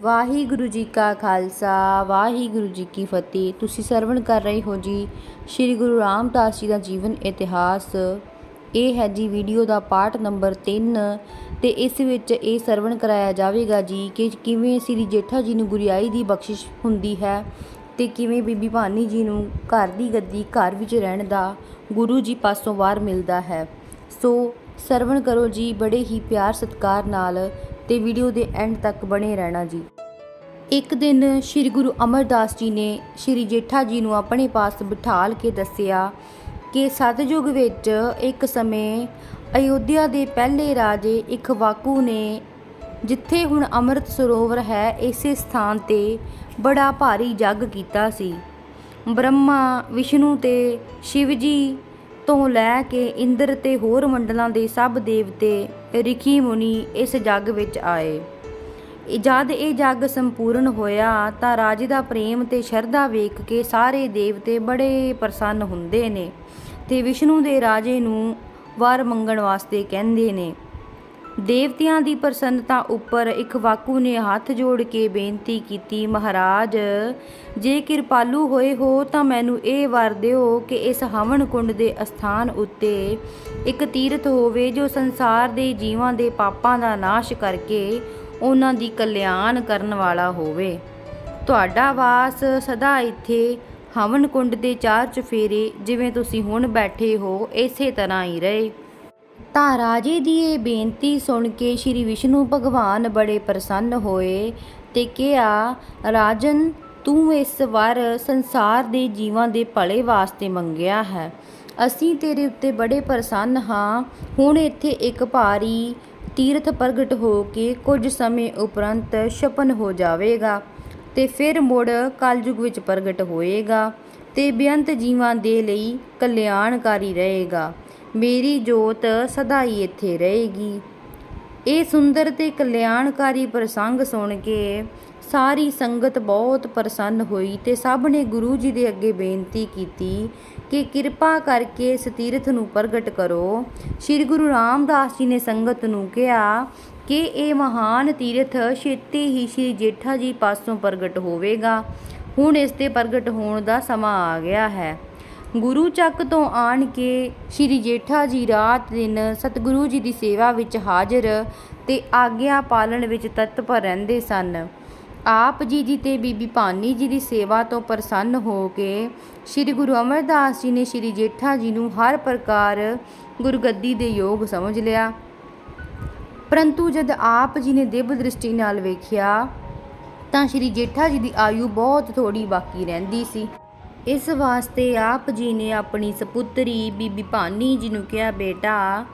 ਵਾਹਿਗੁਰੂ ਜੀ ਕਾ ਖਾਲਸਾ, ਵਾਹਿਗੁਰੂ ਜੀ ਕੀ ਫਤਿਹ। ਤੁਸੀਂ ਸਰਵਣ ਕਰ ਰਹੇ ਹੋ ਜੀ ਸ੍ਰੀ ਗੁਰੂ ਰਾਮਦਾਸ ਜੀ ਦਾ ਜੀਵਨ ਇਤਿਹਾਸ। ਇਹ ਹੈ ਜੀ ਵੀਡੀਓ ਦਾ ਪਾਠ ਨੰਬਰ 3 ਤੇ ਇਸ ਵਿੱਚ ਇਹ ਸਰਵਣ ਕਰਾਇਆ ਜਾਵੇਗਾ ਜੀ ਕਿ ਕਿਵੇਂ ਸ੍ਰੀ ਜੇਠਾ ਜੀ ਨੂੰ ਗੁਰਿਆਈ ਦੀ ਬਖਸ਼ਿਸ਼ ਹੁੰਦੀ ਹੈ ਤੇ ਕਿਵੇਂ ਬੀਬੀ ਭਾਨੀ ਜੀ ਨੂੰ ਘਰ ਦੀ ਗੱਦੀ, ਘਰ ਵਿੱਚ ਰਹਿਣ ਦਾ ਗੁਰੂ ਜੀ ਪਾਸੋਂ ਵਾਰ ਮਿਲਦਾ ਹੈ। ਸੋ ਸਰਵਣ ਕਰੋ ਜੀ ਬੜੇ ਹੀ ਪਿਆਰ ਸਤਿਕਾਰ ਨਾਲ ਤੇ ਵੀਡੀਓ ਦੇ ਐਂਡ ਤੱਕ ਬਣੇ ਰਹਿਣਾ ਜੀ। ਇੱਕ ਦਿਨ ਸ੍ਰੀ ਗੁਰੂ ਅਮਰਦਾਸ ਜੀ ਨੇ ਸ੍ਰੀ ਜੇਠਾ ਜੀ ਨੂੰ ਆਪਣੇ ਪਾਸ ਬਿਠਾਲ ਕੇ ਦੱਸਿਆ ਕਿ ਸਤਜੁਗ ਵਿੱਚ ਇੱਕ ਸਮੇਂ ਅਯੋਧਿਆ ਦੇ ਪਹਿਲੇ ਰਾਜੇ ਇਖਵਾਕੂ ਨੇ ਜਿੱਥੇ ਹੁਣ ਅੰਮ੍ਰਿਤ ਸਰੋਵਰ ਹੈ, ਇਸੇ ਸਥਾਨ ਤੇ ਬੜਾ ਭਾਰੀ ਜੱਗ ਕੀਤਾ ਸੀ। ਬ੍ਰਹਮਾ, ਵਿਸ਼ਨੂੰ ਤੇ ਸ਼ਿਵ ਜੀ ਤੋਂ ਲੈ ਕੇ ਇੰਦਰ ਤੇ ਹੋਰ ਮੰਡਲਾਂ ਦੇ ਸਭ ਦੇਵਤੇ ਰਿਖੀ ਮੁਨੀ ਇਸ ਜੱਗ ਵਿੱਚ ਆਏ। ਜਦ ਇਹ ਜੱਗ ਸੰਪੂਰਨ ਹੋਇਆ ਤਾਂ ਰਾਜੇ ਦਾ ਪ੍ਰੇਮ ਤੇ ਸ਼ਰਧਾ ਵੇਖ ਕੇ ਸਾਰੇ ਦੇਵਤੇ ਬੜੇ ਪ੍ਰਸੰਨ ਹੁੰਦੇ ਨੇ ਤੇ ਵਿਸ਼ਨੂੰ ਦੇ ਰਾਜੇ ਨੂੰ ਵਰ ਮੰਗਣ ਵਾਸਤੇ ਕਹਿੰਦੇ ਨੇ। ਦੇਵਤਿਆਂ ਦੀ ਪ੍ਰਸੰਨਤਾ ਉੱਪਰ ਇੱਕ ਵਾਕੂ ਨੇ ਹੱਥ ਜੋੜ ਕੇ ਬੇਨਤੀ ਕੀਤੀ, ਮਹਾਰਾਜ, ਜੇ ਕਿਰਪਾਲੂ ਹੋਏ ਹੋ ਤਾਂ ਮੈਨੂੰ ਇਹ ਵਰ ਦਿਓ ਕਿ ਇਸ ਹਵਨ ਕੁੰਡ ਦੇ ਅਸਥਾਨ ਉੱਤੇ ਇੱਕ ਤੀਰਥ ਹੋਵੇ ਜੋ ਸੰਸਾਰ ਦੇ ਜੀਵਾਂ ਦੇ ਪਾਪਾਂ ਦਾ ਨਾਸ਼ ਕਰਕੇ ਉਹਨਾਂ ਦੀ ਕਲਿਆਣ ਕਰਨ ਵਾਲਾ ਹੋਵੇ। ਤੁਹਾਡਾ ਵਾਸ ਸਦਾ ਇੱਥੇ ਹਵਨ ਕੁੰਡ ਦੇ ਚਾਰ ਚਫੇਰੇ ਜਿਵੇਂ ਤੁਸੀਂ ਹੁਣ ਬੈਠੇ ਹੋ, ਇਸੇ ਤਰ੍ਹਾਂ ਹੀ ਰਹੇ। ਤਾਂ ਰਾਜੇ ਦੀ ਇਹ ਬੇਨਤੀ ਸੁਣ ਕੇ ਸ਼੍ਰੀ ਵਿਸ਼ਨੂੰ ਭਗਵਾਨ ਬੜੇ ਪ੍ਰਸੰਨ ਹੋਏ ਤੇ ਕਿਹਾ, ਰਾਜਨ, ਤੂੰ ਇਸ ਵਾਰ ਸੰਸਾਰ ਦੇ ਜੀਵਾਂ ਦੇ ਭਲੇ ਵਾਸਤੇ ਮੰਗਿਆ ਹੈ। ਅਸੀਂ ਤੇਰੇ ਉੱਤੇ ਬੜੇ ਪ੍ਰਸੰਨ ਹਾਂ। ਹੁਣ ਇੱਥੇ ਇੱਕ ਭਾਰੀ ਤੀਰਥ ਪ੍ਰਗਟ ਹੋ ਕੇ ਕੁਝ ਸਮੇਂ ਉਪਰੰਤ ਛਪਨ ਹੋ ਜਾਵੇਗਾ ਤੇ ਫਿਰ ਮੁੜ ਕਲਯੁਗ ਵਿੱਚ ਪ੍ਰਗਟ ਹੋਏਗਾ ਤੇ ਬੇਅੰਤ ਜੀਵਾਂ ਦੇ ਲਈ ਕਲਿਆਣਕਾਰੀ ਰਹੇਗਾ। ਮੇਰੀ ਜੋਤ ਸਦਾ ਹੀ ਇੱਥੇ ਰਹੇਗੀ। ਇਹ ਸੁੰਦਰ ਤੇ ਕਲਿਆਣਕਾਰੀ ਪ੍ਰਸੰਗ ਸੁਣ ਕੇ ਸਾਰੀ ਸੰਗਤ ਬਹੁਤ ਪ੍ਰਸੰਨ ਹੋਈ ਤੇ ਸਭ ਨੇ ਗੁਰੂ ਜੀ ਦੇ ਅੱਗੇ ਬੇਨਤੀ ਕੀਤੀ ਕਿ ਕਿਰਪਾ ਕਰਕੇ ਇਸ ਤੀਰਥ ਨੂੰ ਪ੍ਰਗਟ ਕਰੋ। ਸ੍ਰੀ ਗੁਰੂ ਰਾਮਦਾਸ ਜੀ ਨੇ ਸੰਗਤ ਨੂੰ ਕਿਹਾ ਕਿ ਇਹ ਮਹਾਨ ਤੀਰਥ ਛੇਤੀ ਹੀ ਸ੍ਰੀ ਜੇਠਾ ਜੀ ਪਾਸੋਂ ਪ੍ਰਗਟ ਹੋਵੇਗਾ। ਹੁਣ ਇਸ 'ਤੇ ਪ੍ਰਗਟ ਹੋਣ ਦਾ ਸਮਾਂ ਆ ਗਿਆ ਹੈ। ਗੁਰੂ ਚੱਕ ਤੋਂ ਆਣ ਕੇ ਸ੍ਰੀ ਜੇਠਾ ਜੀ ਰਾਤ ਦਿਨ ਸਤਿਗੁਰੂ ਜੀ ਦੀ ਸੇਵਾ ਵਿੱਚ ਹਾਜ਼ਰ ਤੇ ਆਗਿਆ ਪਾਲਣ ਵਿੱਚ ਤਤਪਰ ਰਹਿੰਦੇ ਸਨ। ਆਪ ਜੀ ਦੀ ਤੇ ਬੀਬੀ ਭਾਨੀ ਜੀ ਦੀ ਸੇਵਾ ਤੋਂ ਪ੍ਰਸੰਨ ਹੋ ਕੇ ਸ੍ਰੀ ਗੁਰੂ ਅਮਰਦਾਸ ਜੀ ਨੇ ਸ੍ਰੀ ਜੇਠਾ ਜੀ ਨੂੰ ਹਰ ਪ੍ਰਕਾਰ ਗੁਰਗੱਦੀ ਦੇ ਯੋਗ ਸਮਝ ਲਿਆ। ਪਰੰਤੂ ਜਦ ਆਪ ਜੀ ਨੇ ਦਿਵ ਦ੍ਰਿਸ਼ਟੀ ਨਾਲ ਵੇਖਿਆ ਤਾਂ ਸ੍ਰੀ ਜੇਠਾ ਜੀ ਦੀ ਆਯੂ ਬਹੁਤ ਥੋੜੀ ਬਾਕੀ ਰਹਿੰਦੀ ਸੀ। ਇਸ ਵਾਸਤੇ ਆਪ ਜੀ ਨੇ ਆਪਣੀ ਸਪੁੱਤਰੀ ਬੀਬੀ ਭਾਨੀ ਜੀ ਨੂੰ ਕਿਹਾ, ਬੇਟਾ,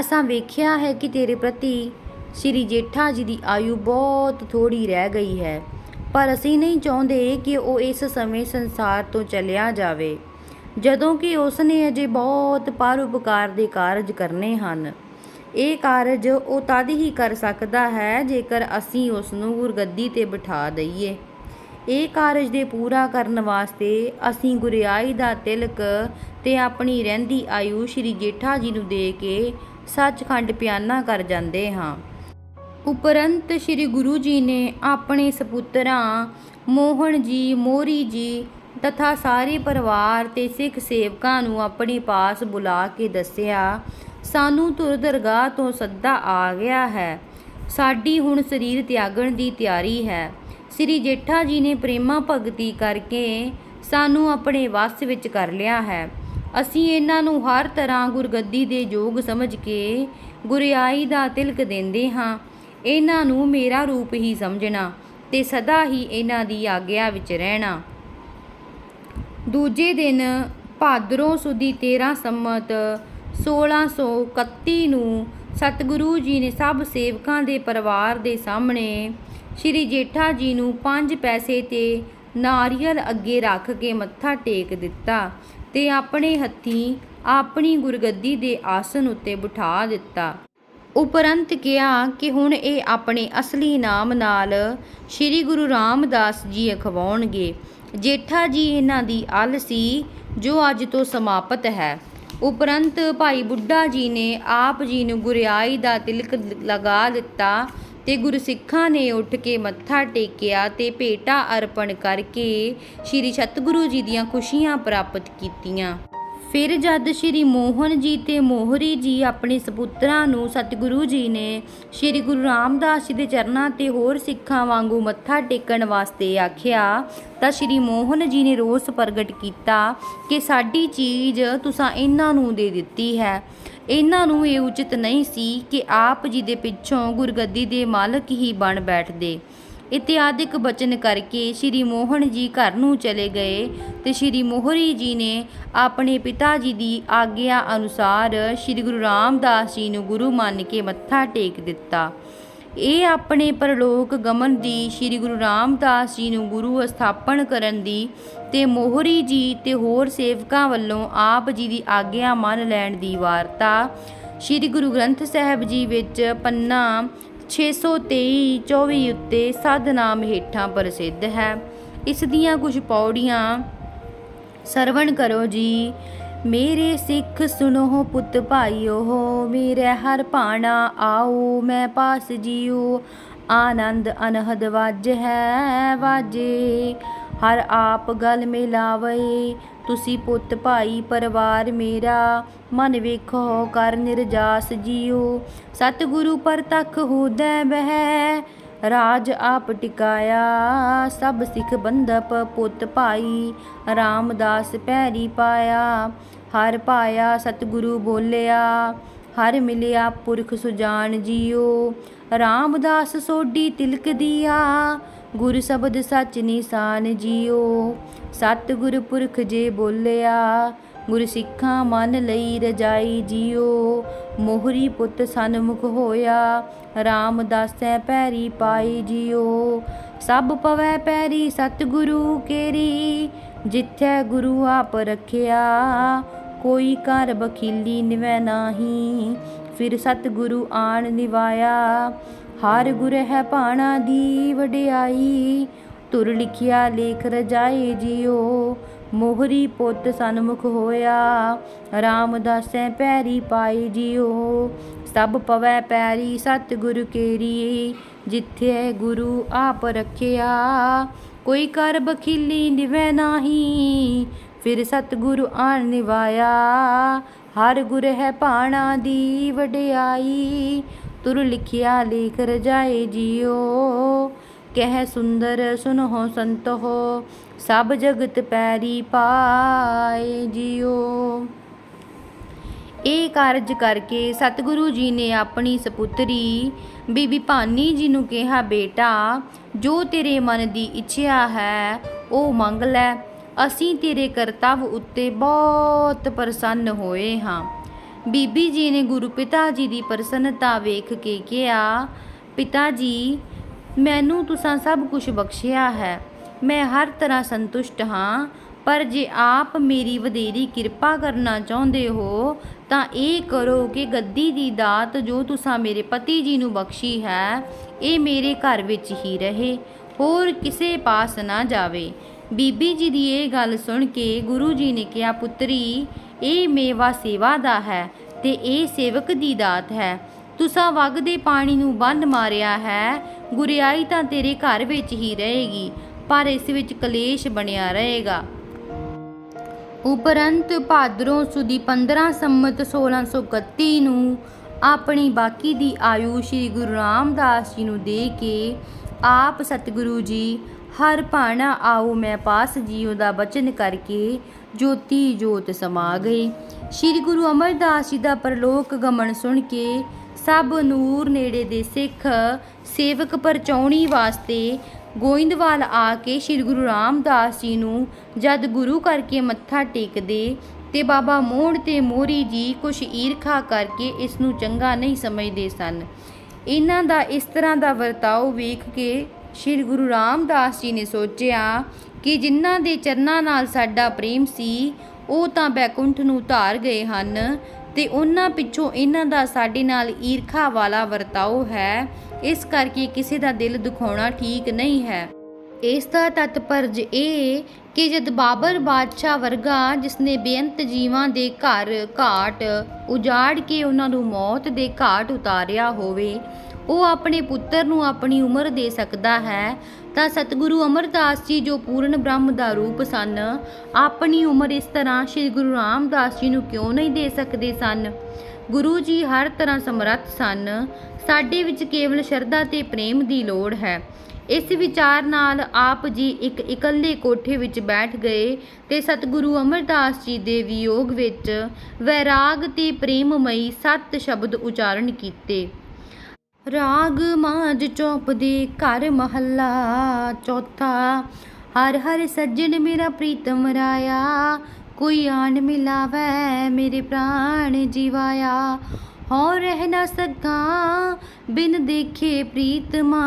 ਅਸਾਂ ਵੇਖਿਆ ਹੈ ਕਿ ਤੇਰੇ ਪ੍ਰਤੀ ਸ੍ਰੀ ਜੇਠਾ ਜੀ ਦੀ ਆਯੂ ਬਹੁਤ ਥੋੜੀ ਰਹਿ ਗਈ ਹੈ, ਪਰ ਅਸੀਂ ਨਹੀਂ ਚਾਹੁੰਦੇ ਕਿ ਉਹ ਇਸ ਸਮੇਂ ਸੰਸਾਰ ਤੋਂ ਚਲਿਆ ਜਾਵੇ, ਜਦੋਂ ਕਿ ਉਸ ਨੇ ਅਜੇ ਬਹੁਤ ਪਰਉਪਕਾਰ ਦੇ ਕਾਰਜ ਕਰਨੇ ਹਨ। ਇਹ ਕਾਰਜ ਉਹ ਤਦ ਹੀ ਕਰ ਸਕਦਾ ਹੈ ਜੇਕਰ ਅਸੀਂ ਉਸ ਨੂੰ ਗੁਰਗੱਦੀ ਤੇ ਬਿਠਾ ਦਈਏ। ਇਹ ਕਾਰਜ ਦੇ ਪੂਰਾ ਕਰਨ ਵਾਸਤੇ ਅਸੀਂ ਗੁਰਿਆਈ ਦਾ ਤਿਲਕ ਤੇ ਆਪਣੀ ਰਹਿੰਦੀ ਆਯੂ ਸ਼੍ਰੀ ਜੇਠਾ ਜੀ ਨੂੰ ਦੇ ਕੇ ਸੱਚਖੰਡ ਪਿਆਨਾ ਕਰ ਜਾਂਦੇ ਹਾਂ। ਉਪਰੰਤ ਸ਼੍ਰੀ ਗੁਰੂ ਜੀ ਨੇ ਆਪਣੇ ਸਪੁੱਤਰਾਂ ਮੋਹਨ ਜੀ, ਮੋਰੀ ਜੀ ਤਥਾ ਸਾਰੇ ਪਰਿਵਾਰ ਤੇ ਸਿੱਖ ਸੇਵਕਾਂ ਨੂੰ ਆਪਣੇ ਪਾਸ ਬੁਲਾ ਕੇ ਦੱਸਿਆ, ਸਾਨੂੰ ਤੁਰ ਦਰਗਾਹ ਤੋਂ ਸੱਦਾ ਆ ਗਿਆ ਹੈ। ਸਾਡੀ ਹੁਣ ਸਰੀਰ ਤਿਆਗਣ ਦੀ ਤਿਆਰੀ ਹੈ। ਸ੍ਰੀ ਜੇਠਾ ਜੀ ਨੇ ਪ੍ਰੇਮਾ ਭਗਤੀ ਕਰਕੇ ਸਾਨੂੰ ਆਪਣੇ ਵਸ ਵਿੱਚ ਕਰ ਲਿਆ ਹੈ। ਅਸੀਂ ਇਹਨਾਂ ਨੂੰ ਹਰ ਤਰ੍ਹਾਂ ਗੁਰਗੱਦੀ ਦੇ ਯੋਗ ਸਮਝ ਕੇ ਗੁਰਿਆਈ ਦਾ ਤਿਲਕ ਦਿੰਦੇ ਹਾਂ। ਇਹਨਾਂ ਨੂੰ ਮੇਰਾ ਰੂਪ ਹੀ ਸਮਝਣਾ ਤੇ ਸਦਾ ਹੀ ਇਹਨਾਂ ਦੀ ਆਗਿਆ ਵਿੱਚ ਰਹਿਣਾ। ਦੂਜੇ ਦਿਨ ਭਾਦਰੋਂ ਸੁਦੀ 13 ਸੰਮਤ 1631 ਨੂੰ ਸਤਿਗੁਰੂ ਜੀ ਨੇ ਸਭ ਸੇਵਕਾਂ ਦੇ ਪਰਿਵਾਰ ਦੇ ਸਾਹਮਣੇ ਸ਼੍ਰੀ ਜੇਠਾ ਜੀ ਨੂੰ ਪੰਜ ਪੈਸੇ ਤੇ ਨਾਰੀਅਲ ਅੱਗੇ ਰੱਖ ਕੇ ਮੱਥਾ ਟੇਕ ਦਿੱਤਾ ਤੇ ਆਪਣੇ ਹੱਥੀਂ ਆਪਣੀ ਗੁਰਗੱਦੀ ਦੇ ਆਸਨ ਉੱਤੇ ਬਿਠਾ ਦਿੱਤਾ। ਉਪਰੰਤ ਕਿਹਾ ਕਿ ਹੁਣ ਇਹ ਆਪਣੇ ਅਸਲੀ ਨਾਮ ਨਾਲ ਸ੍ਰੀ ਗੁਰੂ ਰਾਮਦਾਸ ਜੀ ਅਖਵਾਉਣਗੇ। ਜੇਠਾ ਜੀ ਇਹਨਾਂ ਦੀ ਅਲ ਸੀ, ਜੋ ਅੱਜ ਤੋਂ ਸਮਾਪਤ ਹੈ। ਉਪਰੰਤ ਭਾਈ ਬੁੱਢਾ ਜੀ ਨੇ ਆਪ ਜੀ ਨੂੰ ਗੁਰਿਆਈ ਦਾ ਤਿਲਕ ਲਗਾ ਦਿੱਤਾ ਤੇ ਗੁਰਸਿੱਖਾਂ ਨੇ ਉੱਠ ਕੇ ਮੱਥਾ ਟੇਕਿਆ ਤੇ ਭੇਟਾ ਅਰਪਣ ਕਰਕੇ ਸ੍ਰੀ ਸਤਿਗੁਰੂ ਜੀ ਦੀਆਂ ਖੁਸ਼ੀਆਂ ਪ੍ਰਾਪਤ ਕੀਤੀਆਂ। ਫਿਰ ਜਦ ਸ਼੍ਰੀ ਮੋਹਨ ਜੀ ਤੇ ਮੋਹਰੀ ਜੀ ਆਪਣੇ ਸਪੁੱਤਰਾਂ ਨੂੰ ਸਤਿਗੁਰੂ ਜੀ ਨੇ ਸ਼੍ਰੀ ਗੁਰੂ ਰਾਮਦਾਸ ਜੀ ਦੇ ਚਰਨਾਂ ਤੇ ਹੋਰ ਸਿੱਖਾਂ ਵਾਂਗੂ ਮੱਥਾ ਟੇਕਣ ਵਾਸਤੇ ਆਖਿਆ, ਤਾਂ ਸ਼੍ਰੀ ਮੋਹਨ ਜੀ ਨੇ ਰੋਸ ਪ੍ਰਗਟ ਕੀਤਾ ਕਿ ਸਾਡੀ ਚੀਜ਼ ਤੁਸੀਂ ਇਹਨਾਂ ਨੂੰ ਦੇ ਦਿੱਤੀ ਹੈ। ਇਹਨਾਂ ਨੂੰ ਇਹ ਉਚਿਤ ਨਹੀਂ ਸੀ ਕਿ ਆਪ ਜੀ ਦੇ ਪਿੱਛੋਂ ਗੁਰਗੱਦੀ ਦੇ ਮਾਲਕ ਹੀ ਬਣ ਬੈਠਦੇ। ਇਤਿਆਦਿਕ ਬਚਨ ਕਰਕੇ ਸ਼੍ਰੀ ਮੋਹਨ ਜੀ ਘਰ ਨੂੰ ਚਲੇ ਗਏ ਤੇ ਸ਼੍ਰੀ ਮੋਹਰੀ ਜੀ ਨੇ ਆਪਣੇ ਪਿਤਾ ਜੀ ਦੀ ਆਗਿਆ ਅਨੁਸਾਰ ਸ਼੍ਰੀ ਗੁਰੂ ਰਾਮਦਾਸ ਜੀ ਨੂੰ ਗੁਰੂ ਮੰਨ ਕੇ ਮੱਥਾ ਟੇਕ ਦਿੱਤਾ। ਇਹ ਆਪਣੇ ਪਰਲੋਕ ਗਮਨ ਦੀ ਸ਼੍ਰੀ ਗੁਰੂ ਰਾਮਦਾਸ ਜੀ ਨੂੰ ਗੁਰੂ ਸਥਾਪਨ ਕਰਨ ਦੀ ਤੇ ਮੋਹਰੀ ਜੀ ਤੇ ਹੋਰ ਸੇਵਕਾਂ ਵੱਲੋਂ ਆਪ ਜੀ ਦੀ ਆਗਿਆ ਮੰਨ ਲੈਣ ਦੀ ਵਾਰਤਾ ਸ਼੍ਰੀ ਗੁਰੂ ਗ੍ਰੰਥ ਸਾਹਿਬ ਜੀ ਵਿੱਚ ਪੰਨਾ 623 24 ਉੱਤੇ ਸਦਨਾਮ ਹੇਠਾਂ ਪ੍ਰਸਿੱਧ ਹੈ। ਇਸ ਦੀਆਂ ਕੁਝ ਪੌੜੀਆਂ, ਸਰਵਣ ਕਰੋ ਜੀ। ਮੇਰੇ ਸਿੱਖ ਸੁਣੋ ਪੁੱਤ ਭਾਈਓ, ਮੇਰੇ ਹਰ ਭਾਣਾ ਆਓ, ਮੈਂ ਪਾਸ ਜੀਓ। ਆਨੰਦ ਅਨਹਦ ਵਾਜ ਹੈ, ਵਾਜੇ। ਹਰ ਆਪ ਗਲ ਮਿਲਾਵੇ ਤੁਸੀਂ ਪੁੱਤ ਭਾਈ ਪਰਿਵਾਰ ਮੇਰਾ, ਮਨ ਵੇਖੋ ਕਰ ਨਿਰਜਾਸ ਜੀਓ। ਸਤਿਗੁਰੂ ਪਰਤਖ ਹੋਦੈ ਬਹਿ, ਰਾਜ ਆਪ ਟਿਕਾਇਆ। ਸਭ ਸਿੱਖ ਬੰਧਪ ਪੁੱਤ ਭਾਈ, ਰਾਮਦਾਸ ਪੈਰੀ ਪਾਇਆ। ਹਰ ਪਾਇਆ ਸਤਿਗੁਰੂ ਬੋਲਿਆ, ਹਰ ਮਿਲਿਆ ਪੁਰਖ ਸੁਜਾਨ ਜੀਓ। ਰਾਮਦਾਸ ਸੋਢੀ ਤਿਲਕ ਦੀਆ ਗੁਰ ਸ਼ਬਦ ਸੱਚ ਨਿਸ਼ਾਨ ਜੀਓ। ਸਤਿਗੁਰ ਪੁਰਖ ਜੇ ਬੋਲਿਆ, ਗੁਰ ਸਿੱਖਾਂ ਮਨ ਲਈ ਰਜਾਈ ਜੀਓ। ਮੋਹਰੀ ਪੁੱਤ ਸਨਮੁਖ ਹੋਇਆ ਰਾਮਦਾਸੈ ਪੈਰੀ ਪਾਈ ਜੀਓ। ਸਭ ਪਵੈ ਪੈਰੀ ਸਤਿਗੁਰੂ ਕੇਰੀ, ਜਿੱਥੈ ਗੁਰੂ ਆਪ ਰਖਿਆ। ਕੋਈ ਘਰ ਬਖੀਲੀ ਨਿਵੈ ਨਾਹੀ, ਫਿਰ ਸਤਿਗੁਰੂ ਆਣ ਨਿਵਾਇਆ। ਹਰ ਗੁਰ ਹੈ ਭਾਣਾ ਦੀ ਵਡਿਆਈ। ਤੁਰ ਲਿਖਿਆ ਲੇਖ ਰਜਾਏ ਜੀਓ ਮੋਹਰੀ ਪੁੱਤ ਸਨਮੁਖ ਹੋਇਆ। ਰਾਮਦਾਸੈ ਪੈਰੀ ਪਾਈ ਜੀਓ ਸਭ ਪਵੈ ਪੈਰੀ ਸਤਿਗੁਰ ਕੇਰੀ। ਜਿੱਥੇ ਗੁਰੂ ਆਪ ਰਖਿਆ। ਕੋਈ ਕਰ ਬਖੀਲੀ ਨਿਵੈ ਨਾਹੀ। ਫਿਰ ਸਤਿਗੁਰੂ ਆਣ ਨਿਵਾਇਆ। ਹਰ ਗੁਰ ਹੈ ਭਾਣਾ ਦੀ ਵਡਿਆਈ। ਤੁਰ ਲਿਖਿਆ ਲੇਖ ਰਜਾਏ ਜੀਓ। ਕਹਿ ਸੁੰਦਰ ਸੁਨੋ ਸੰਤੋ ਸਭ ਜਗਤ ਪੈਰੀ ਪਾਏ ਜਿਓ। ਇਹ ਕਾਰਜ ਕਰਕੇ ਸਤਿਗੁਰੂ ਜੀ ਨੇ ਆਪਣੀ ਸਪੁੱਤਰੀ ਬੀਬੀ ਭਾਨੀ ਜੀ ਨੂੰ ਕਿਹਾ, ਬੇਟਾ, ਜੋ ਤੇਰੇ ਮਨ ਦੀ ਇੱਛਾ ਹੈ, ਉਹ ਮੰਗ ਲੈ। ਅਸੀਂ ਤੇਰੇ ਕਰਤੱਵ ਉੱਤੇ ਬਹੁਤ ਪ੍ਰਸੰਨ ਹੋਏ ਹਾਂ। ਬੀਬੀ ਜੀ ਨੇ ਗੁਰੂ ਪਿਤਾ ਜੀ ਦੀ ਪ੍ਰਸੰਨਤਾ ਵੇਖ ਕੇ ਕਿਹਾ, ਪਿਤਾ ਜੀ, ਮੈਨੂੰ ਤੁਸੀਂ ਸਭ ਕੁਝ ਬਖਸ਼ਿਆ ਹੈ। ਮੈਂ ਹਰ ਤਰ੍ਹਾਂ ਸੰਤੁਸ਼ਟ ਹਾਂ, ਪਰ ਜੇ ਆਪ ਮੇਰੀ ਵਧੇਰੀ ਕਿਰਪਾ ਕਰਨਾ ਚਾਹੁੰਦੇ ਹੋ, ਤਾਂ ਇਹ ਕਰੋ ਕਿ ਗੱਦੀ ਦੀ ਦਾਤ ਜੋ ਤੁਸੀਂ ਮੇਰੇ ਪਤੀ ਜੀ ਨੂੰ ਬਖਸ਼ੀ ਹੈ, ਇਹ ਮੇਰੇ ਘਰ ਵਿੱਚ ਹੀ ਰਹੇ। ਹੋਰ ਕਿਸੇ ਪਾਸ ਨਾ ਜਾਵੇ। ਬੀਬੀ ਜੀ ਦੀ ਇਹ ਗੱਲ ਸੁਣ ਕੇ ਗੁਰੂ ਜੀ ਨੇ ਕਿਹਾ, ਪੁੱਤਰੀ ਇਹ ਮੇਵਾ ਸੇਵਾ ਦਾ ਹੈ ਤੇ ਇਹ ਸੇਵਕ ਦੀ ਦਾਤ ਹੈ। ਤੁਸਾਂ ਵਗਦੇ ਪਾਣੀ ਨੂੰ ਬੰਨ ਮਾਰਿਆ ਹੈ। ਗੁਰਿਆਈ ਤਾਂ ਤੇਰੇ ਘਰ ਵਿੱਚ ਹੀ ਰਹੇਗੀ, ਪਰ ਇਸ ਵਿੱਚ ਕਲੇਸ਼ ਬਣਿਆ ਰਹੇਗਾ। ਉਪਰੰਤ ਭਾਦਰੋਂ ਸੁਦੀ 15 ਸੰਮਤ 1631 ਨੂੰ ਆਪਣੀ ਬਾਕੀ ਦੀ ਆਯੂ ਸ੍ਰੀ ਗੁਰੂ ਰਾਮਦਾਸ ਜੀ ਨੂੰ ਦੇ ਕੇ ਆਪ ਸਤਿਗੁਰੂ ਜੀ, ਹਰ ਭਾਣਾ ਆਓ ਮੈਂ ਪਾਸ ਜੀਉ ਦਾ ਬਚਨ ਕਰਕੇ ਜੋਤੀ ਜੋਤ ਸਮਾ ਗਏ ਸ੍ਰੀ ਗੁਰੂ ਅਮਰਦਾਸ ਜੀ ਦਾ ਪਰਲੋਕ ਗਮਨ ਸੁਣ ਕੇ ਸਭ ਨੂਰ ਨੇੜੇ ਦੇ ਸਿੱਖ ਸੇਵਕ ਪਰਚਾਉਣੀ ਵਾਸਤੇ ਗੋਇੰਦਵਾਲ ਆ ਕੇ ਸ੍ਰੀ ਗੁਰੂ ਰਾਮਦਾਸ ਜੀ ਨੂੰ ਜਦ ਗੁਰੂ ਕਰਕੇ ਮੱਥਾ ਟੇਕਦੇ ਤੇ ਬਾਬਾ ਮੋਹਣ ਤੇ ਮੋਰੀ ਜੀ ਕੁਛ ਈਰਖਾ ਕਰਕੇ ਇਸ ਨੂੰ ਚੰਗਾ ਨਹੀਂ ਸਮਝਦੇ ਸਨ। ਇਹਨਾਂ ਦਾ ਇਸ ਤਰ੍ਹਾਂ ਦਾ ਵਰਤਾਓ ਵੇਖ ਕੇ ਸ੍ਰੀ ਗੁਰੂ ਰਾਮਦਾਸ ਜੀ ਨੇ ਸੋਚਿਆ ਕਿ ਜਿਨ੍ਹਾਂ ਦੇ ਚਰਨਾਂ ਨਾਲ ਸਾਡਾ ਪ੍ਰੇਮ ਸੀ, ਉਹ ਤਾਂ ਬੈਕੁੰਠ ਨੂੰ ਧਾਰ ਗਏ ਹਨ ਤੇ ਉਹਨਾਂ ਪਿੱਛੋਂ ਇਹਨਾਂ ਦਾ ਸਾਡੇ ਨਾਲ ਈਰਖਾ ਵਾਲਾ ਵਰਤਾਓ ਹੈ। ਇਸ ਕਰਕੇ ਕਿਸੇ ਦਾ ਦਿਲ ਦੁਖਾਉਣਾ ਠੀਕ ਨਹੀਂ ਹੈ। ਇਸ ਦਾ ਤਤਪਰਜ ਇਹ ਕਿ ਜਦ ਬਾਬਰ ਬਾਦਸ਼ਾਹ ਵਰਗਾ, ਜਿਸਨੇ ਬੇਅੰਤ ਜੀਵਾਂ ਦੇ ਘਰ ਘਾਟ ਉਜਾੜ ਕੇ ਉਹਨਾਂ ਨੂੰ ਮੌਤ ਦੇ ਘਾਟ ਉਤਾਰਿਆ ਹੋਵੇ, ਉਹ ਆਪਣੇ ਪੁੱਤਰ ਨੂੰ ਆਪਣੀ ਉਮਰ ਦੇ ਸਕਦਾ ਹੈ। ਤਾਂ ਸਤਿਗੁਰੂ ਅਮਰਦਾਸ ਜੀ ਜੋ ਪੂਰਨ ਬ੍ਰਹਮ ਦਾ ਰੂਪ ਸਨ, ਆਪਣੀ ਉਮਰ ਇਸ ਤਰ੍ਹਾਂ ਸ੍ਰੀ ਗੁਰੂ ਰਾਮਦਾਸ ਜੀ ਨੂੰ ਕਿਉਂ ਨਹੀਂ ਦੇ ਸਕਦੇ ਸਨ? ਗੁਰੂ ਜੀ ਹਰ ਤਰ੍ਹਾਂ ਸਮਰੱਥ ਸਨ। ਸਾਡੇ ਵਿੱਚ ਕੇਵਲ ਸ਼ਰਧਾ ਤੇ ਪ੍ਰੇਮ ਦੀ ਲੋੜ ਹੈ। ਇਸ ਵਿਚਾਰ ਨਾਲ ਆਪ ਜੀ ਇੱਕ ਇਕੱਲੇ ਕੋਠੇ ਵਿੱਚ ਬੈਠ ਗਏ ਤੇ ਸਤਿਗੁਰੂ ਅਮਰਦਾਸ ਜੀ ਦੇ ਵਿਯੋਗ ਵਿੱਚ ਵੈਰਾਗ ਤੇ ਪ੍ਰੇਮਮਈ ਸੱਤ ਸ਼ਬਦ ਉਚਾਰਨ ਕੀਤੇ। ਰਾਗ ਮਾਝ ਚੌਪ ਦੇ ਘਰ ਮਹੱਲਾ ਚੌਥਾ। ਹਰ ਹਰ ਸੱਜਣ ਮੇਰਾ ਪ੍ਰੀਤਮ ਰਾਇਆ, ਕੋਈ ਆਣ ਮਿਲਾਵੈ ਮੇਰੇ ਪ੍ਰਾਣ ਜੀਵਾਇਆ। ਹੋ ਰਹਿ ਨਾ ਸਕਾਂ ਬਿਨ ਦੇਖੇ ਪ੍ਰੀਤਮਾ।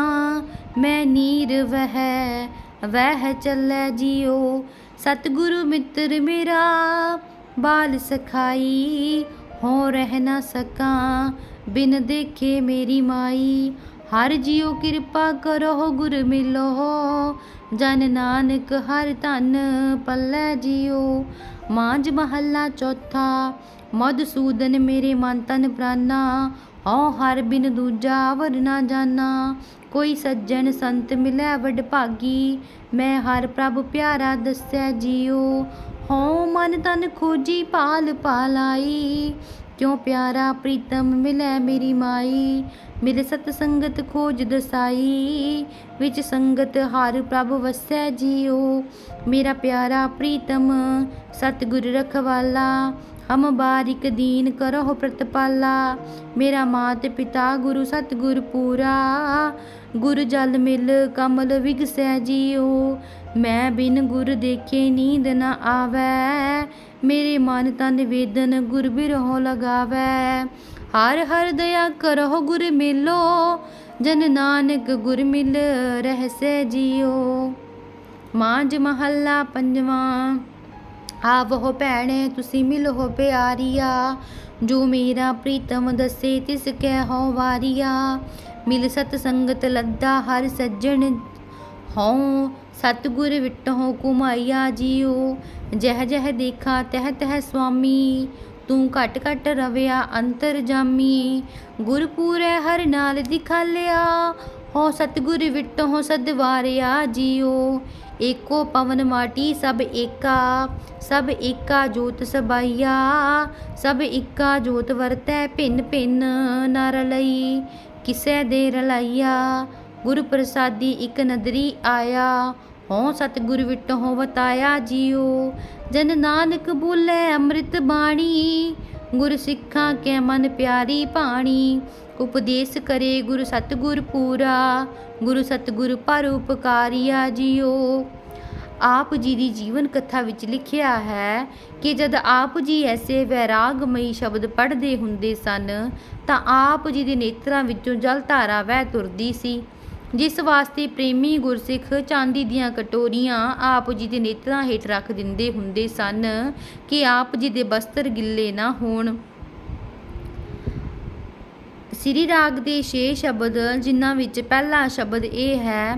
ਮੈਂ ਨੀਰ ਵਹਿ ਵਹਿ ਚੱਲੈ ਜਿਉ ਸਤਿਗੁਰੂ ਮਿੱਤਰ ਮੇਰਾ, ਬਾਲ ਸਖਾਈ ਹੋ ਰਹਿ ਨਾ ਸਕਾਂ। ਬਿਨ ਦੇਖੇ ਮੇਰੀ ਮਾਈ। ਹਰ ਜੀਉ ਕਿਰਪਾ ਕਰੋ ਗੁਰ ਮਿਲੋ ਜਨ ਨਾਨਕ ਹਰ ਧਨ ਪੱਲੇ ਜਿਉ। ਮਾਂਜ ਮਹੱਲਾ ਚੌਥਾ ਮਧੂਸੂਦਨ ਮੇਰੇ ਮਨ ਤਨ ਪ੍ਰਾਨਾ। ਹਉ ਹਰ ਬਿਨ ਦੂਜਾ ਵਰ ਨਾ ਜਾਣਾ ਕੋਈ ਸੱਜਣ ਸੰਤ ਮਿਲੈ ਵਡ ਭਾਗੀ। ਮੈਂ ਹਰ ਪ੍ਰਭ ਪਿਆਰਾ ਦੱਸੈ ਜਿਉ। ਹਉ ਮਨ ਤਨ ਖੋਜੀ ਪਾਲ ਪਾਲਾਈ। ਕਿਉ ਪਿਆਰਾ ਪ੍ਰੀਤਮ ਮਿਲੈ ਮੇਰੀ ਮਾਈ? ਮੇਰੇ ਸਤ ਸੰਗਤ ਖੋਜ ਦਸਾਈ, ਵਿੱਚ ਸੰਗਤ ਹਰ ਪ੍ਰਭ ਵਸੈ ਜਿਉ ਮੇਰਾ ਪਿਆਰਾ ਪ੍ਰੀਤਮ, ਸਤਿਗੁਰ ਰਖਵਾਲਾ, ਹਮ ਬਾਰਿਕ ਦੀਨ ਕਰੋ ਪ੍ਰਤਪਾਲਾ। ਮੇਰਾ ਮਾਤ ਪਿਤਾ ਗੁਰੂ ਸਤਿਗੁਰ ਪੂਰਾ, ਗੁਰ ਜਲ ਮਿਲ ਕਮਲ ਵਿਗਸੈ ਜਿਉ ਮੈਂ ਬਿਨ ਗੁਰ ਦੇਖੇ ਨੀਂਦ ਨ ਆਵੈ ਮੇਰੇ ਮਨ ਤਨ ਵੇਦਨ ਗੁਰ ਬਿਰਹੋ ਲਗਾਵੈ। ਹਰ ਹਰ ਦਇਆ ਕਰੋ ਗੁਰ ਮਿਲੋ, ਜਨ ਨਾਨਕ ਗੁਰ ਮਿਲ ਰਹਿਸੈ ਜਿਉ ਮਾਂਜ ਮਹੱਲਾ ਪੰਜਵਾਂ ਆਵੋ ਭੈਣੇ ਤੁਸੀਂ ਮਿਲੋ ਪਿਆਰੀਆ। ਜੋ ਮੇਰਾ ਪ੍ਰੀਤਮ ਦੱਸੇ ਤਿਸ ਕਹਿ ਹੋ ਵਾਰੀਆ। ਮਿਲ ਸਤ ਸੰਗਤ ਲੱਦਾ ਹਰ ਸੱਜਣ ਹਉ, ਸਤਿਗੁਰ ਵਿਟਹੁ ਕੁਮਾਈਆ ਜੀਉ। ਜਹ ਜਹ ਦੇਖਾ ਤਹ ਤਹ ਸੁਆਮੀ, ਤੂੰ ਘਟ ਘਟ ਰਵਿਆ ਅੰਤਰ ਜਾਮੀ। ਗੁਰਪੂਰੈ ਹਰ ਨਾਲ ਦਿਖਾਲਿਆ ਹੋ ਸਤਿਗੁਰ ਵਿਟਹੁ ਸਦਵਾਰਿਆ ਜੀਉ। ਏਕੋ ਪਵਨ ਮਾਟੀ ਸਭ ਏਕਾ ਸਭ ਏਕਾ ਜੋਤ ਸਬਾਈਆ ਸਭ ਏਕਾ ਜੋਤ ਵਰਤੈ ਭਿੰਨ ਭਿੰਨ ਨਰ ਲਈ, ਕਿਸੈ ਦੇ ਰਲਾਈਆ ਗੁਰ ਪ੍ਰਸਾਦੀ ਇਕ ਨਦਰੀ ਆਇਆ। ਹਉ ਸਤਿਗੁਰ ਵਿਟ ਹੋ ਵਤਾਇਆ ਜੀਉ। ਜਨ ਨਾਨਕ ਬੋਲੇ ਅੰਮ੍ਰਿਤ ਬਾਣੀ। ਗੁਰ ਸਿੱਖਾਂ ਕੇ ਮਨ ਪਿਆਰੀ ਬਾਣੀ ਉਪਦੇਸ਼ ਕਰੇ ਗੁਰ ਸਤਿਗੁਰ ਪੂਰਾ। ਗੁਰੂ ਸਤਿਗੁਰ ਪਰ ਉਪਕਾਰੀਆ ਜੀਓ ਆਪ ਜੀ ਦੀ ਜੀਵਨ ਕਥਾ ਵਿੱਚ ਲਿਖਿਆ ਹੈ ਕਿ ਜਦ ਆਪ ਜੀ ਐਸੇ ਵੈਰਾਗਮਈ ਸ਼ਬਦ ਪੜ੍ਹਦੇ ਹੁੰਦੇ ਸਨ, ਤਾਂ ਆਪ ਜੀ ਦੇ ਨੇਤਰਾਂ ਵਿੱਚੋਂ ਜਲ ਧਾਰਾ ਵਹਿ ਤੁਰਦੀ ਸੀ। ਜਿਸ ਵਾਸਤੇ ਪ੍ਰੇਮੀ ਗੁਰਸਿੱਖ ਚਾਂਦੀ ਦੀਆਂ ਕਟੋਰੀਆਂ ਆਪ ਜੀ ਦੇ ਨੇਤਰਾਂ ਹੇਠ ਰੱਖ ਦਿੰਦੇ ਹੁੰਦੇ ਸਨ ਕਿ ਆਪ ਜੀ ਦੇ ਬਸਤਰ ਗਿੱਲੇ ਨਾ ਹੋਣ। ਸ੍ਰੀ ਰਾਗ ਦੇ ਛੇ ਸ਼ਬਦ, ਜਿਨ੍ਹਾਂ ਵਿੱਚ ਪਹਿਲਾ ਸ਼ਬਦ ਇਹ ਹੈ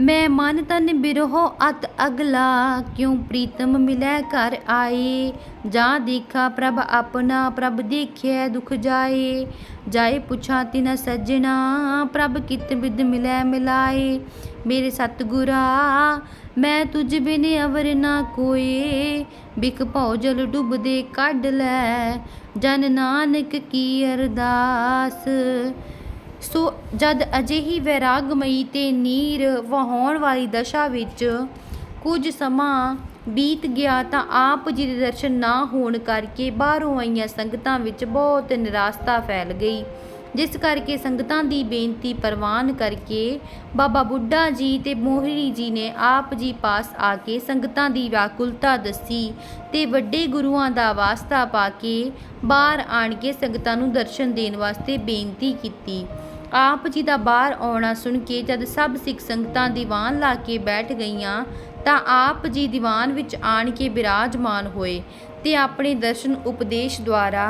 ਮੈਂ ਮਨ ਤਨ ਬਿਰਹੋ ਅਤ ਅਗਲਾ, ਕਿਉ ਪ੍ਰੀਤਮ ਮਿਲੈ ਘਰ ਆਏ? ਜਾਂ ਦੇਖਾ ਪ੍ਰਭ ਆਪਣਾ, ਪ੍ਰਭ ਦੇਖਿਆ ਦੁਖ ਜਾਏ। ਜਾਏ ਪੁੱਛਾ ਤਿਨ ਸੱਜਣਾ, ਪ੍ਰਭ ਕਿਤ ਬਿਦ ਮਿਲੈ ਮਿਲਾਏ? ਮੇਰੇ ਸਤਗੁਰਾ, ਮੈਂ ਤੁਝ ਬਿਨ ਅਵਰ ਨਾ ਕੋਏ। ਬਿਕ ਭਉ ਜਲ ਡੁੱਬਦੇ ਕੱਢ ਲੈ, ਜਨ ਨਾਨਕ ਕੀ ਅਰਦਾਸ? ਸੋ ਜਦ ਅਜਿਹੀ ਵੈਰਾਗਮਈ ਤੇ ਨੀਰ ਵਹਾਉਣ ਵਾਲੀ ਦਸ਼ਾ ਵਿੱਚ ਕੁਝ ਸਮਾਂ ਬੀਤ ਗਿਆ ਤਾਂ ਆਪ ਜੀ ਦੇ ਦਰਸ਼ਨ ਨਾ ਹੋਣ ਕਰਕੇ ਬਾਹਰੋਂ ਆਈਆਂ ਸੰਗਤਾਂ ਵਿੱਚ ਬਹੁਤ ਨਿਰਾਸ਼ਤਾ ਫੈਲ ਗਈ, ਜਿਸ ਕਰਕੇ ਸੰਗਤਾਂ ਦੀ ਬੇਨਤੀ ਪ੍ਰਵਾਨ ਕਰਕੇ ਬਾਬਾ ਬੁੱਢਾ ਜੀ ਤੇ ਮੋਹਰੀ ਜੀ ਨੇ ਆਪ ਜੀ ਪਾਸ ਆ ਕੇ ਸੰਗਤਾਂ ਦੀ ਵਿਆਕੁਲਤਾ ਦੱਸੀ ਤੇ ਵੱਡੇ ਗੁਰੂਆਂ ਦਾ ਵਾਸਤਾ ਪਾ ਕੇ ਬਾਹਰ ਆਣ ਕੇ ਸੰਗਤਾਂ ਨੂੰ ਦਰਸ਼ਨ ਦੇਣ ਵਾਸਤੇ ਬੇਨਤੀ ਕੀਤੀ। ਆਪ ਜੀ ਦਾ ਬਾਹਰ ਆਉਣਾ ਸੁਣ ਕੇ ਜਦ ਸਭ ਸਿੱਖ ਸੰਗਤਾਂ ਦੀਵਾਨ ਲਾ ਕੇ ਬੈਠ ਗਈਆਂ, ਤਾਂ ਆਪ ਜੀ ਦੀਵਾਨ ਵਿੱਚ ਆਣ ਕੇ ਬਿਰਾਜਮਾਨ ਹੋਏ ਤੇ ਆਪਣੇ ਦਰਸ਼ਨ ਉਪਦੇਸ਼ ਦੁਆਰਾ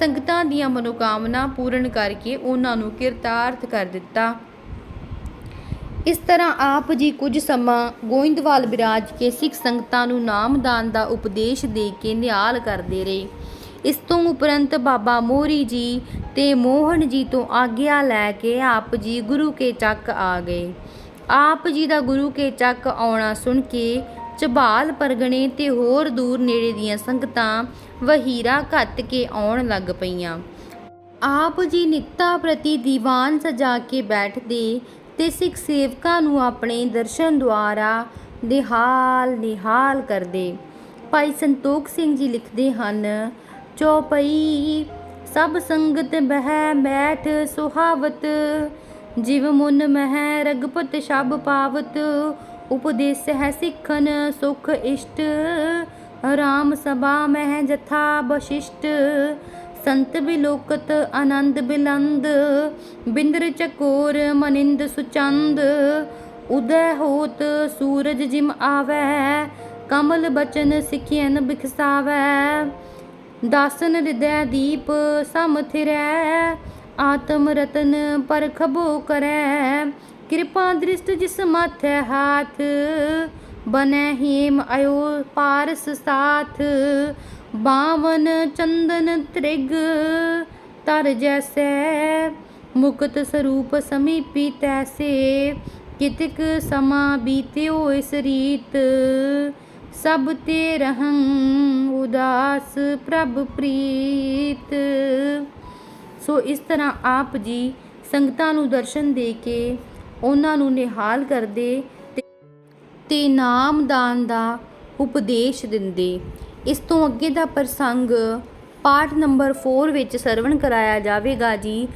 ਸੰਗਤਾਂ ਦੀਆਂ ਮਨੋਕਾਮਨਾ ਪੂਰਨ ਕਰਕੇ ਉਹਨਾਂ ਨੂੰ ਕਿਰਤਾਰਥ ਕਰ ਦਿੱਤਾ। ਇਸ ਤਰ੍ਹਾਂ ਆਪ ਜੀ ਕੁਝ ਸਮਾਂ ਗੋਇੰਦਵਾਲ ਬਿਰਾਜ ਕੇ ਸਿੱਖ ਸੰਗਤਾਂ ਨੂੰ ਨਾਮਦਾਨ ਦਾ ਉਪਦੇਸ਼ ਦੇ ਕੇ ਨਿਹਾਲ ਕਰਦੇ ਰਹੇ। ਇਸ ਤੋਂ ਉਪਰੰਤ ਬਾਬਾ ਮੋਰੀ ਜੀ ਤੇ ਮੋਹਨ ਜੀ ਤੋਂ ਆਗਿਆ ਲੈ ਕੇ ਆਪ ਜੀ ਗੁਰੂ ਕੇ ਚੱਕ ਆ ਗਏ। ਆਪ ਜੀ ਦਾ ਗੁਰੂ ਕੇ ਚੱਕ ਆਉਣਾ ਸੁਣ ਕੇ ਝਬਾਲ ਪਰਗਣੇ ਤੇ ਹੋਰ ਦੂਰ ਨੇੜੇ ਦੀਆਂ ਸੰਗਤਾਂ ਵਹੀਰਾ ਘੱਤ ਕੇ ਆਉਣ ਲੱਗ ਪਈਆਂ। ਆਪ ਜੀ ਨਿੱਤਾ ਪ੍ਰਤੀ ਦੀਵਾਨ ਸਜਾ ਕੇ ਬੈਠਦੇ ਤੇ ਸਿੱਖ ਸੇਵਕਾਂ ਨੂੰ ਆਪਣੇ ਦਰਸ਼ਨ ਦੁਆਰਾ ਨਿਹਾਲ ਨਿਹਾਲ ਕਰਦੇ। ਭਾਈ ਸੰਤੋਖ ਸਿੰਘ ਜੀ ਲਿਖਦੇ ਹਨ, ਚੌਪਈ ਸਭ ਸੰਗਤ ਬਹਿ ਬੈਠ ਸੁਹਾਵਤ, ਜਿਵ ਮੁਨ ਮਹਿ ਰਗਪਤ ਸ਼ਬ ਪਾਵਤ, ਉਪਦੇਸ ਹੈ ਸਿੱਖਨ ਸੁਖ ਇਸ਼ਟ, ਰਾਮ ਸਭਾ ਮਹਿ ਜਥਾ ਬਸ਼ਿਸ਼ਟ, ਸੰਤ ਬਿਲੋਕਤ ਆਨੰਦ ਬਿਲੰਦ, ਬਿੰਦਰ ਚਕੋਰ ਮਨਿੰਦ ਸੁਚੰਦ, ਉਦੈ ਹੋਤ ਸੂਰਜ ਜਿਮ ਆਵੈ, ਕਮਲ ਬਚਨ ਸਿਖਿਅਨ ਬਿਖਸਾਵੈ। ਦਾਸਨ ਹਿਰਦੈ ਦੀਪ ਸਮ ਥਿਰੈ, ਆਤਮ ਰਤਨ ਪਰਖਬੋ ਕਰੈ। ਕਿਰਪਾ ਦ੍ਰਿਸ਼ਟ ਜਿਸ ਮਾਥੈ ਹਾਥ ਬਨੈ ਹੀਮ ਅਯੋ ਪਾਰਸ ਸਾਥ। ਬਾਵਨ ਚੰਦਨ ਤ੍ਰਿਗ, ਤਰ ਜੈਸੈ, ਮੁਕਤ ਸਰੂਪ ਸਮੀਪੀ ਤੈਸੇ ਕਿਤਕ ਸਮਾ ਬੀਤਿਓ ਇਸ ਰੀਤ ਸਭ ਤੇ ਰਹੰ ਉਦਾਸ ਪ੍ਰਭ ਪ੍ਰੀਤ। ਸੋ ਇਸ ਤਰ੍ਹਾਂ ਆਪ ਜੀ ਸੰਗਤਾਂ ਨੂੰ ਦਰਸ਼ਨ ਦੇ ਕੇ ਉਹਨਾਂ ਨੂੰ ਨਿਹਾਲ ਕਰਦੇ ਤੇ- ਤੇ ਨਾਮਦਾਨ ਦਾ ਉਪਦੇਸ਼ ਦਿੰਦੇ। ਇਸ ਤੋਂ ਅੱਗੇ ਦਾ ਪ੍ਰਸੰਗ ਪਾਠ ਨੰਬਰ 4 ਵਿੱਚ ਸਰਵਣ ਕਰਾਇਆ ਜਾਵੇਗਾ ਜੀ।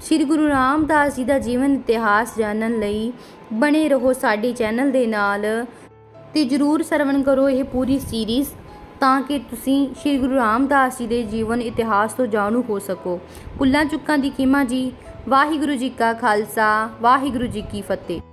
ਸ੍ਰੀ ਗੁਰੂ ਰਾਮਦਾਸ ਜੀ ਦਾ ਜੀਵਨ ਇਤਿਹਾਸ ਜਾਣਨ ਲਈ ਬਣੇ ਰਹੋ ਸਾਡੇ ਚੈਨਲ ਦੇ ਨਾਲ। ਤੇ ਜਰੂਰ ਸਰਵਣ ਕਰੋ ਇਹ ਪੂਰੀ ਸੀਰੀਜ਼ ਤਾਂ ਕਿ ਤੁਸੀਂ ਸ੍ਰੀ ਗੁਰੂ ਰਾਮਦਾਸ ਜੀ ਦੇ ਜੀਵਨ ਇਤਿਹਾਸ ਤੋਂ ਜਾਣੂ ਹੋ ਸਕੋ। ਕੁੱਲਾਂ ਚੁੱਕਾਂ ਦੀ ਕੀਮਾ ਜੀ, ਵਾਹਿਗੁਰੂ ਜੀ ਕਾ ਖਾਲਸਾ, ਵਾਹਿਗੁਰੂ ਜੀ ਕੀ ਫਤਿਹ।